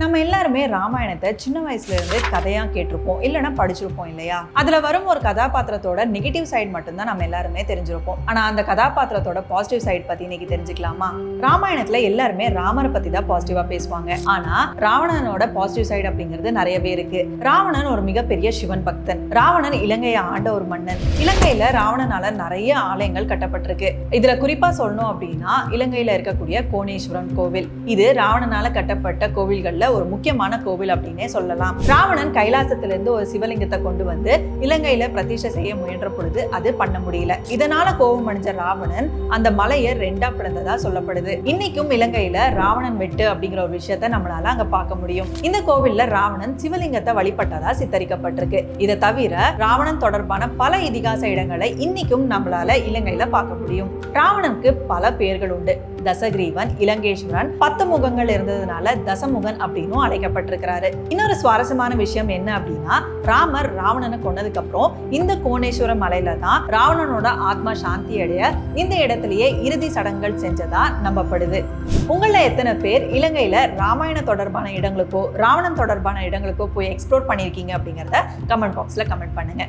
நம்ம எல்லாருமே ராமாயணத்தை சின்ன வயசுல இருந்து கதையா கேட்டிருப்போம் இல்லைன்னா படிச்சிருப்போம் இல்லையா? அதுல வரும் ஒரு கதாபாத்திரத்தோட நெகட்டிவ் சைடு மட்டும்தான் நம்ம எல்லாருமே தெரிஞ்சிருப்போம். ஆனா அந்த கதாபாத்திரத்தோட பாசிட்டிவ் சைடு பத்தி இன்னைக்கு தெரிஞ்சுக்கலாமா? ராமாயணத்துல எல்லாருமே ராமரை பத்தி தான் பாசிட்டிவா பேசுவாங்க. ஆனா ராவணனோட பாசிட்டிவ் சைடு அப்படிங்கிறது நிறையவே இருக்கு. ராவணன் ஒரு மிகப்பெரிய சிவன் பக்தன். ராவணன் இலங்கையை ஆண்ட ஒரு மன்னன். இலங்கையில ராவணனால நிறைய ஆலயங்கள் கட்டப்பட்டிருக்கு. இதுல குறிப்பா சொல்லணும் அப்படின்னா இலங்கையில இருக்கக்கூடிய கோணேஸ்வரன் கோவில். இது ராவணனால கட்டப்பட்ட கோவில்கள்ல ஒரு முக்கியமான கோவில் அப்படின்னே சொல்லலாம். ராவணன் கைலாசத்திலிருந்து ஒரு சிவலிங்கத்தை கொண்டு வந்து இலங்கையில பிரதிஷ்டை செய்ய முயன்ற பொழுது அது பண்ண முடியல. இதனால கோபம் அடைஞ்ச ராவணன் அந்த மலையை ரெண்டா பிளந்ததா சொல்லப்படுது. இன்னைக்கும் இலங்கையில ராவணன் வெட்டு அப்படிங்கிற ஒரு விஷயத்த நம்மளால அங்க பார்க்க முடியும். இந்த கோவில்ல ராவணன் சிவலிங்கத்தை வழிபட்டதா சித்தரிக்கப்பட்டிருக்கு. இதை தவிர ராவணன் தொடர்பான பல இதிகாச இடங்களை இன்னைக்கும் நம்மளால இலங்கையில பார்க்க முடியும். ராவணனுக்கு பல பெயர்கள் உண்டு. தசகிரீவன் இலங்கேஸ்வரன் பத்து முகங்கள் இருந்ததுனால தசமுகன் அப்படி அப்படின்னும் அழைக்கப்பட்டிருக்கிறாரு. இன்னொரு சுவாரஸ்யமான விஷயம் என்ன அப்படின்னா ராமர் ராவணனை கொன்னதுக்கு அப்புறம் இந்த கோணேஸ்வர மலையில தான் ராவணனோட ஆத்மா சாந்தி அடைய இந்த இடத்திலேயே இறுதி சடங்குகள் செஞ்சதா நம்பப்படுது. உங்கள எத்தனை பேர் இலங்கையில ராமாயண தொடர்பான இடங்களுக்கோ ராவணன் தொடர்பான இடங்களுக்கோ போய் எக்ஸ்ப்ளோர் பண்ணியிருக்கீங்க அப்படிங்கிறத கமெண்ட் பாக்ஸ்ல கமெண்ட் பண்ணுங்க.